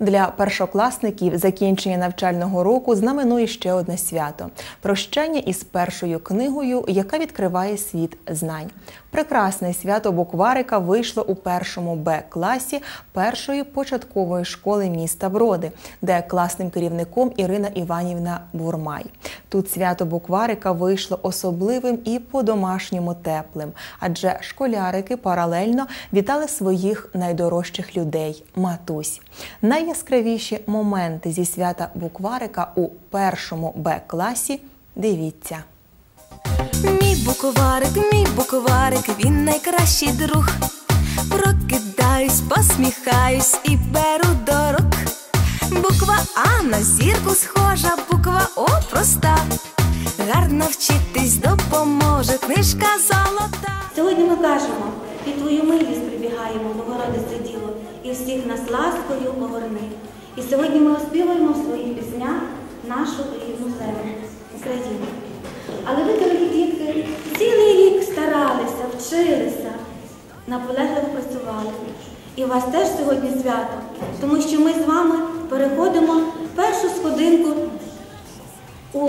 Для першокласників закінчення навчального року знаменує ще одне свято прощання із першою книгою, яка відкриває світ знань. Прекрасне свято букварика вийшло у першому Б класі першої початкової школи міста Броди, де класним керівником Ірина Іванівна Бурмай. Тут свято букварика вийшло особливим і по-домашньому теплим, адже школярики паралельно вітали своїх найдорожчих людей матусь. Найяскравіші моменти зі свята букварика у першому Б класі. Дивіться. Мій букварик, мій букварик, він найкращий друг. Прокидаюсь, посміхаюсь і беру до рук. Буква А на зірку схожа, буква О проста. Гарно вчитись допоможе, книжка золота. Сьогодні ми кажемо, під твою милість прибігаємо, Богородице Діло, і всіх нас ласкою огорни. І сьогодні ми оспіваємо в своїх піснях нашу рідну землю, Україну. Але ви, дорогі дітки, цілий рік старалися, вчилися, наполегливо працювали. І у вас теж сьогодні свято, тому що ми з вами переходимо першу сходинку у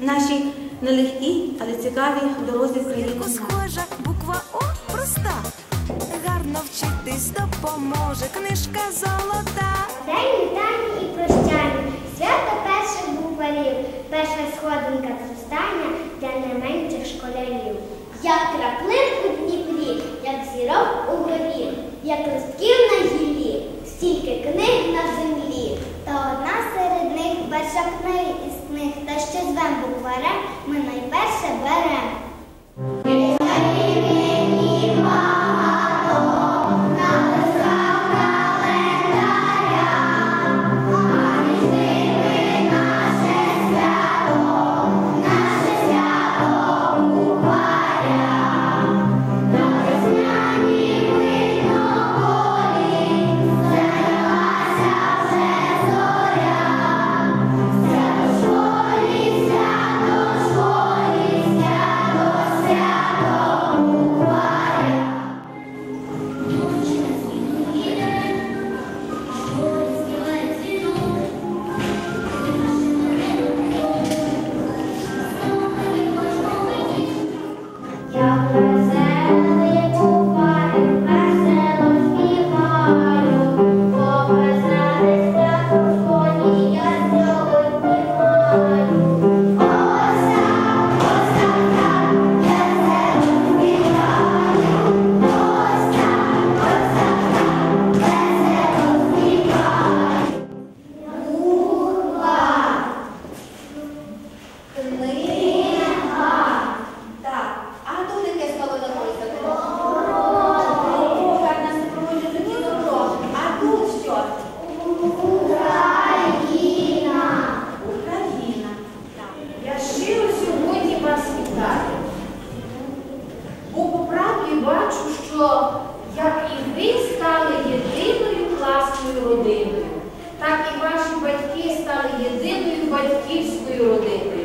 нашій нелегкій, але цікавій дорозі в. Схожа, буква О проста. Гарно вчитись допоможе, книжка золота. День вітання і прощання, свято перших букварів, перша сходинка зростання для найменших школярів. Як краплин у Дніпрі, як зірок у горі, як листків на гіллі, стільки книг на землі. Та одна серед них перша книга із книг, та що звем букварем, ми найперше берем. Стали єдиною класною родиною, так і ваші батьки стали єдиною батьківською родиною.